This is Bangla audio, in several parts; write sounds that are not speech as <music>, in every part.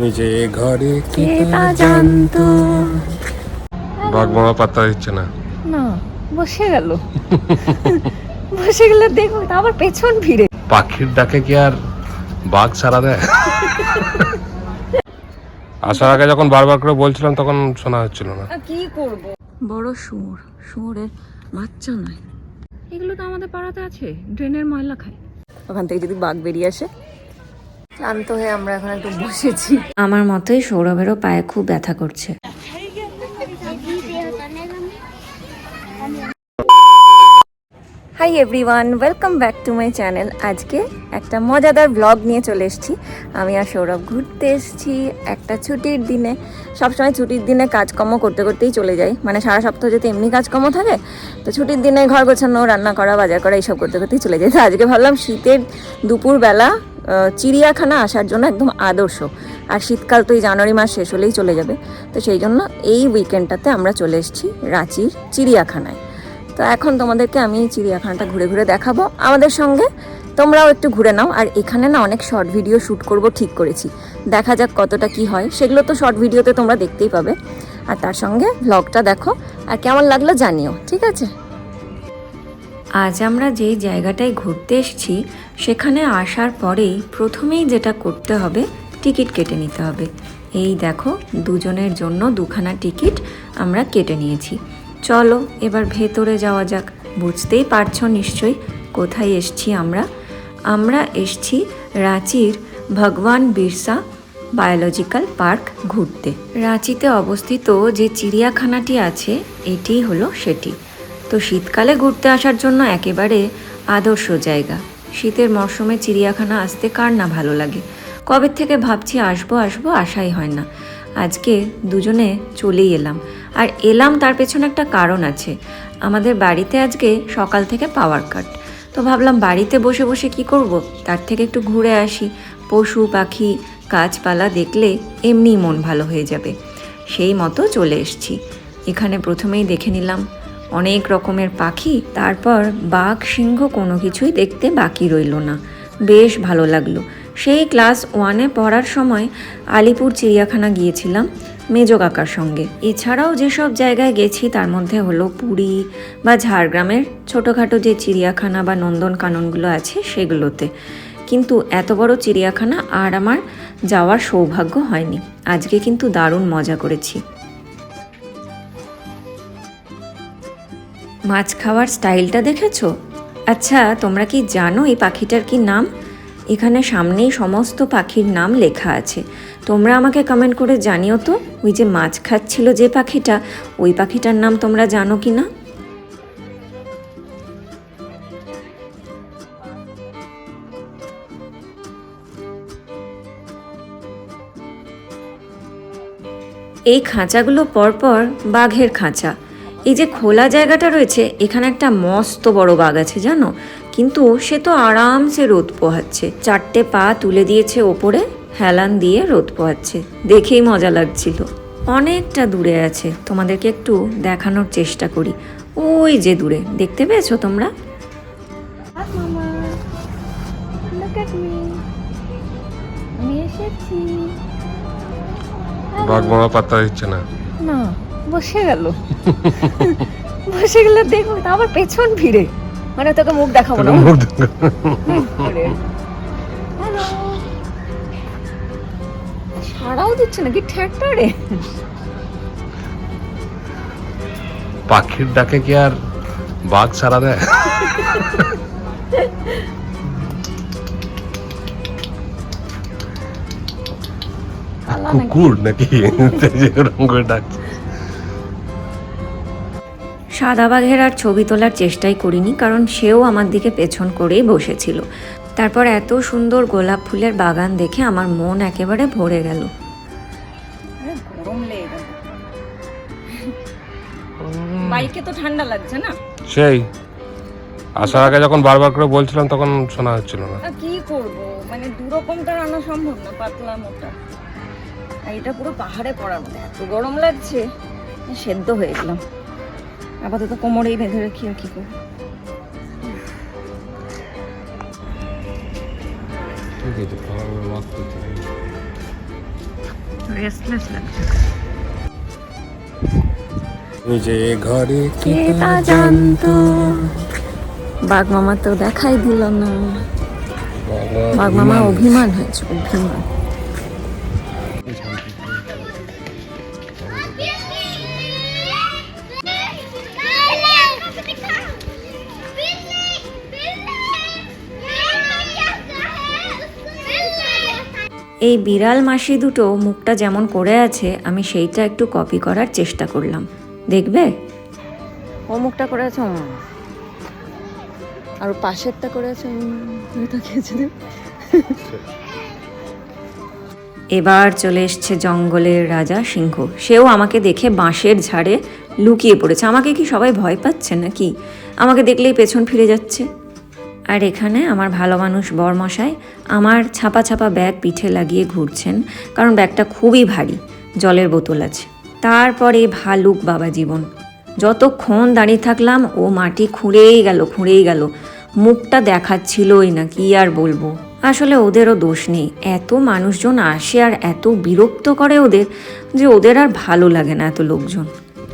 নিজে ঘরে কে তা জানতো? বাঘ মামা পাত্তা দিচ্ছে না। না বসে গেল। বসে গেলে দেখো আবার পেছন ফিরে। পাখির ডাকে কি আর বাঘ সারা দেয়? আসার আগে যখন বারবার করে বলছিলাম তখন শোনা হচ্ছিল না। কি করব? বড় শুয়োর। শুয়োরের বাচ্চা নয়। এগুলো তো আমাদের পাড়াতে আছে ড্রেনের ময়লা খায়। ওখান থেকে যদি বাঘ বেরিয়ে আসে ক্লান্ত হয়ে আমরা এখন একটু বসেছি। আমার মতোই সৌরভেরও পায়ে খুব ব্যথা করছে। Hi everyone welcome back to my channel আজকে একটা মজাদার ব্লগ নিয়ে চলে এসেছি। আমি আর সৌরভ ঘুরতে এসেছি একটা ছুটির দিনে। সবসময় ছুটির দিনে কাজকর্ম করতে করতেই চলে যাই। মানে সারা সপ্তাহ যদি এমনি কাজকর্ম থাকে তো ছুটির দিনে ঘর গোছানো রান্না করা বাজার করা এইসব করতে করতেই চলে যাই। তো আজকে ভাবলাম শীতের দুপুরবেলা চিড়িয়াখানা আসার জন্য একদম আদর্শ। আর শীতকাল তো এই জানুয়ারি মাস শেষ হলেই চলে যাবে। তো সেই জন্য এই উইকেন্ডটাতে আমরা চলে এসেছি রাঁচির চিড়িয়াখানায়। তো এখন তোমাদেরকে আমি চিড়িয়াখানাটা ঘুরে ঘুরে দেখাবো। আমাদের সঙ্গে তোমরাও একটু ঘুরে নাও। আর এখানে না অনেক শর্ট ভিডিও শ্যুট করব, ঠিক করেছি। দেখা যাক কতটা কি হয়। সেগুলো তো শর্ট ভিডিওতে তোমরা দেখতেই পাবে। আর তার সঙ্গে ভ্লগটা দেখো। আর কেমন লাগল জানিও, ঠিক আছে? আজ আমরা যে জায়গাটায় ঘুরতে এসেছি, সেখানে আসার পরেই প্রথমেই যেটা করতে হবে, টিকিট কেটে নিতে হবে। এই দেখো, দুজনের জন্য দুখানা টিকিট আমরা কেটে নিয়েছি। চলো, এবার ভেতরে যাওয়া যাক। বুঝতেই পারছ নিশ্চয়ই কোথায় এসছি আমরা? আমরা এসছি রাঁচির ভগবান বিরসা বায়োলজিক্যাল পার্ক ঘুরতে। রাঁচিতে অবস্থিত যে চিড়িয়াখানাটি আছে এটিই হলো সেটি। তো শীতকালে ঘুরতে আসার জন্য একেবারে আদর্শ জায়গা। শীতের মরশুমে চিড়িয়াখানা আসতে কার না ভালো লাগে? কবে থেকে ভাবছি আসব আসব আশাই হয় না। আজকে দুজনে চলেই এলাম। আর এলাম তার পেছনে একটা কারণ আছে। আমাদের বাড়িতে আজকে সকাল থেকে পাওয়ার কাট। তো ভাবলাম বাড়িতে বসে বসে কি করব? তার থেকে একটু ঘুরে আসি। পশু, পাখি, গাছপালা দেখলে এমনি মন ভালো হয়ে যাবে। সেই মতো চলে এসছি। এখানে প্রথমেই দেখে নিলাম অনেক রকমের পাখি, তারপর বাঘ, সিংহ কোনো কিছুই দেখতে বাকি রইল না। বেশ ভালো লাগল। সেই ক্লাস ওয়ানে পড়ার সময় আলিপুর চিড়িয়াখানা গিয়েছিলাম মেজো কাকার সঙ্গে। এছাড়াও যেসব জায়গায় গেছি তার মধ্যে হলো পুরী বা ঝাড়গ্রামের ছোটোখাটো যে চিড়িয়াখানা বা নন্দন কাননগুলো আছে সেগুলোতে। কিন্তু এত বড় চিড়িয়াখানা আর আমার যাওয়ার সৌভাগ্য হয়নি। আজকে কিন্তু দারুণ মজা করেছি। মাছ খাওয়ার স্টাইলটা দেখেছ? আচ্ছা তোমরা কি জানো এই পাখিটার কি নাম? এখানে সামনেই সমস্ত পাখির নাম লেখা আছে। তোমরা আমাকে কমেন্ট করে জানিও তো, ওই যে মাছ খাচ্ছিল যে পাখিটা, ওই পাখিটার নাম তোমরা জানো কি না? এই খাঁচাগুলো পরপর বাঘের খাঁচা। এই যে খোলা জায়গাটা রয়েছে এখানে একটা মস্ত বড় বাঘ আছে জানো? কিন্তু সে তো আরামসে রোদ পোহাচ্ছে। চারটে পা তুলে দিয়েছে ওপরে হেলান দিয়ে রোদ পোহাচ্ছে। দেখেই মজা লাগছিল। অনেকটা দূরে আছে। তোমাদেরকে একটু দেখানোর চেষ্টা করি। ওই যে দূরে দেখতে পেয়েছ তোমরা? বাঘ মামা পাত্তা দিচ্ছে না। না। বসে গেল। বসে গেলে দেখো আবার পেছন ফিরে মানে তোকে মুখ দেখাবো না। মুখ সারাও দিচ্ছে নাকি? পাখির ডাকে কি আর বাঘ সারা দেয়? কুকুর নাকি? <laughs> যেরকম করে ডাকছে। সাদা বাঘের আর ছবি তোলার চেষ্টাই করিনি কারণ সেও আমার দিকে পেছন করেই বসেছিল। তারপর এত সুন্দর গোলাপ ফুলের বাগান দেখে আমার মন একেবারে ভরে গেল। বাইকে তো ঠান্ডা লাগছে না? সেই আসার আগে যখন বারবার করে বলছিলাম তখন শোনা হচ্ছিল না। কি করব? মানে দু রকমটা আনা সম্ভব না পাতলা মোটা। এটা পুরো পাহাড়ে পড়ার মতো এত গরম লাগছে সেদ্ধ হয়ে গেলাম। আপাতত কোমরেই বেঁধে রাখি আর কি করব। ঘরে কে তা জানতো বাঘ মামা তো দেখাই দিল না। বাঘ মামা অভিমান হয়েছে অভিমান। এই বিড়াল মাসি দুটো মুখটা যেমন করে আছে আমি সেইটা একটু কপি করার চেষ্টা করলাম। দেখবে? ও মুখটা করে আছে আর পাশেরটা করে আছে? এবার চলে এসছে জঙ্গলের রাজা সিংহ। সেও আমাকে দেখে বাঁশের ঝাড়ে লুকিয়ে পড়েছে। আমাকে কি সবাই ভয় পাচ্ছে নাকি? আমাকে দেখলেই পেছন ফিরে যাচ্ছে। আর এখানে আমার ভালো মানুষ বরমশাই আমার ছাপা ছাপা ব্যাগ পিঠে লাগিয়ে ঘুরছেন, কারণ ব্যাগটা খুবই ভারী, জলের বোতল আছে। তারপরে ভালুক বাবা জীবন। যতক্ষণ দাঁড়িয়ে থাকলাম, ও মাটি খুঁড়েই গেল খুঁড়েই গেল। মুখটা দেখাচ্ছিলই না, কি আর বলব? আসলে ওদেরও দোষ নেই। এত মানুষজন আসে আর এত বিরক্ত করে ওদের যে ওদের আর ভালো লাগে না এত লোকজন।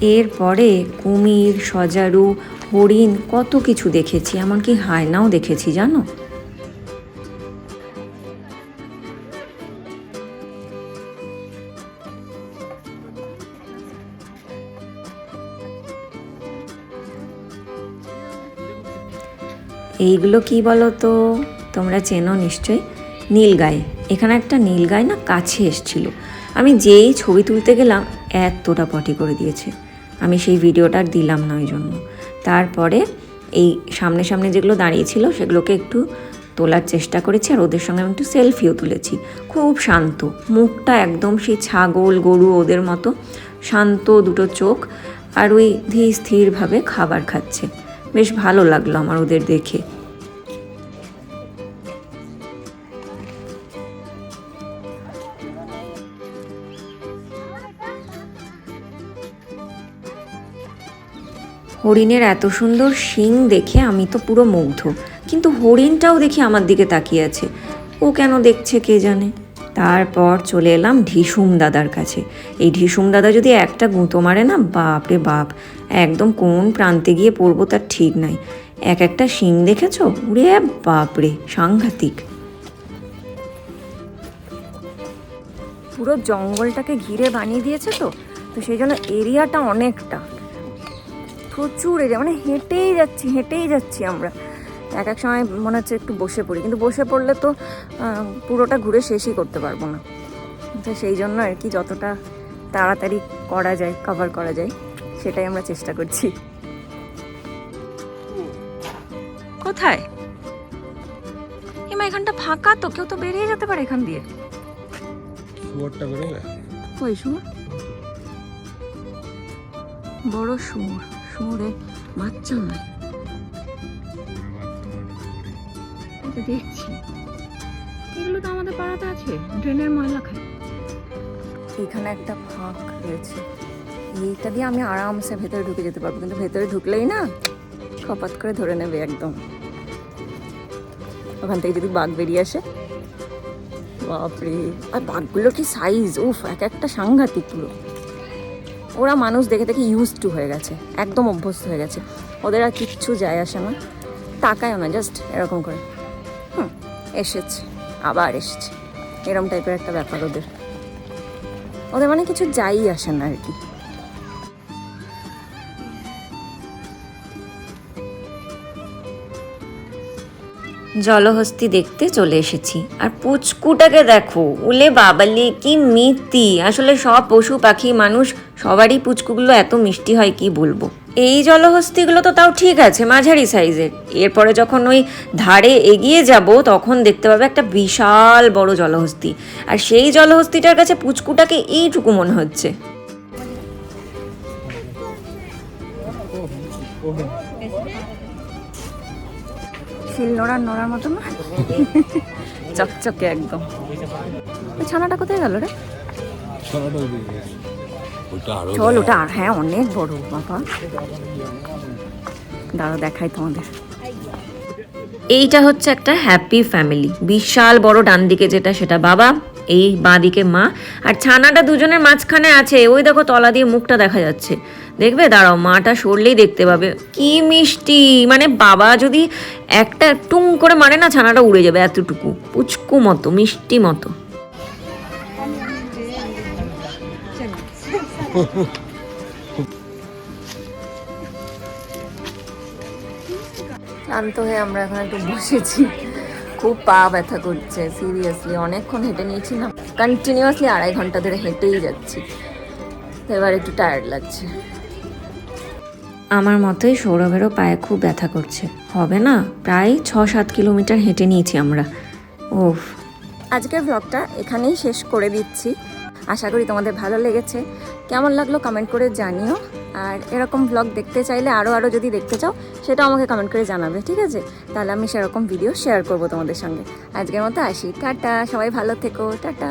এরপরে কুমির, সজারু হরিণ, কত কিছু দেখেছি, এমনকি হায়নাও দেখেছি, জানো? এইগুলো কি বলো তো তোমরা চেনো নিশ্চয়ই? নীলগাই। এখানে একটা নীলগাই না কাছে এসছিল। আমি যেই ছবি তুলতে গেলাম, এতটা পটি করে দিয়েছে। আমি সেই ভিডিওটা আর দিলাম না ওই জন্য। তারপরে এই সামনে সামনে যেগুলো দাঁড়িয়েছিল সেগুলোকে একটু তোলার চেষ্টা করেছি আর ওদের সঙ্গে আমি একটু সেলফিও তুলেছি। খুব শান্ত। মুখটা একদম সেই ছাগল, গরু ওদের মতো শান্ত দুটো চোখ আর ওই ধীর স্থিরভাবে খাবার খাচ্ছে। বেশ ভালো লাগল আমার ওদের দেখে। হরিণের এত সুন্দর শিং দেখে আমি তো পুরো মুগ্ধ। কিন্তু হরিণটাও দেখি আমার দিকে তাকিয়ে আছে। ও কেন দেখছে কে জানে? তারপর চলে এলাম ঢিসুম দাদার কাছে। এই ঢিসুম দাদা যদি একটা গুঁতো মারে না, বাপ রে বাপ। একদম কোন প্রান্তে গিয়ে পড়ব তার ঠিক নাই। এক একটা শিং দেখেছ? উরে বাপ রে, সাংঘাতিক। পুরো জঙ্গলটাকে ঘিরে বানিয়ে দিয়েছে তো? তো সেই জন্য এরিয়াটা অনেকটা। প্রচুর এরিয়া মানে হেঁটেই যাচ্ছি হেঁটেই যাচ্ছি আমরা। এক এক সময় মনে হচ্ছে একটু বসে পড়ি কিন্তু বসে পড়লে তো পুরোটা ঘুরে শেষই করতে পারব না। তো সেই জন্য আর কি যতটা তাড়াতাড়ি করা যায় কভার করা যায় সেটাই আমরা চেষ্টা করছি। কোথায়? এমা এখানটা ফাঁকা তো কেউ তো বেরিয়ে যেতে পারে এখান দিয়ে। শুয়োরটা বেরোবে কই শুয়োর? বড় শুয়োর। শুয়োরে বাচ্চা নয়। এই তো দেখছি। এগুলো তো আমাদের পাড়াতে আছে, ড্রেনের ময়লা খায়। এখানে একটা ফাঁক রয়েছে। এইটা দিয়ে আমি আরামসে ভেতরে ঢুকে যেতে পারব, কিন্তু ভেতরে ঢুকলেই না খপাত করে ধরে নেবে একদম। ওখান থেকে যদি বাঘ বেরিয়ে আসে, বাপরে, আর বাঘগুলোর কি সাইজ উফ, এক একটা সাংঘাতিক পুরো। ওরা মানুষ দেখে দেখে ইউজ টু হয়ে গেছে, একদম অভ্যস্ত হয়ে গেছে। ওদের আর কিচ্ছু যায় আসে না। তাকায় না জাস্ট এরকম করে। হুম, এসেছে, আবার এসেছে। এরম টাইপের একটা ব্যাপার ওদের। ওদের মানে কিছু যাই আসে না আর কি। জলহস্তি দেখতে চলে এসেছি আর পুচকুটাকে দেখো উলে বাবালি কি মিষ্টি আসলে সব পশু পাখি মানুষ সবারই পুচকুগুলো এত মিষ্টি হয় কি বলব এই জলহস্তিগুলো তো তাও ঠিক আছে মাঝারি সাইজের এরপরে যখন ওই ধারে এগিয়ে যাব তখন দেখতে পাবে একটা বিশাল বড় জলহস্তি আর সেই জলহস্তিটার কাছে পুচকুটাকে এইটুকু মনে হচ্ছে শিল নোড়ার নোড়ার মতো না? <laughs> চকচকে একদম। ছানাটা কোথায় গেল রে? চল ওটা আর হ্যাঁ অনেক বড়, বাবা। দাঁড়া দেখাই তোমাদের। এইটা হচ্ছে একটা হ্যাপি ফ্যামিলি। বিশাল বড় ডান দিকে যেটা, সেটা বাবা, এই বাঁদিকে মা। আর ছানাটা দুজনের মাঝখানে আছে। ওই দেখো তলা দিয়ে মুখটা দেখা যাচ্ছে। দেখবে? দাঁড়াও, মাটা সরলেই দেখতে পাবে। কি মিষ্টি! মানে বাবা যদি একটা টুং করে মারে না, ছানাটা উড়ে যাবে এতটুকু। পুচকু মতো, মিষ্টি মতো। ক্লান্ত হয়ে আমরা এখন একটু বসেছি। খুব পা ব্যথা করছে সিরিয়াসলি অনেকক্ষণ হেঁটে নিয়েছি না। কন্টিনিউয়াসলি আড়াই ঘণ্টা ধরে হেঁটেই যাচ্ছি। এবার একটু টায়ার্ড লাগছে। আমার মতোই সৌরভেরও পায়ে খুব ব্যথা করছে। হবে না? প্রায় ছ সাত কিলোমিটার হেঁটে নিয়েছি আমরা। ওফ আজকের ব্লগটা এখানেই শেষ করে দিচ্ছি। আশা করি তোমাদের ভালো লেগেছে। কেমন লাগল কমেন্ট করে জানিও। আর এরকম ব্লগ দেখতে চাইলে আরও আরও যদি দেখতে চাও, সেটাও আমাকে কমেন্ট করে জানাবে, ঠিক আছে? তাহলে আমি সেরকম ভিডিও শেয়ার করব তোমাদের সঙ্গে। আজকের মতো আসি। টাটা! সবাই ভালো থেকো। টাটা!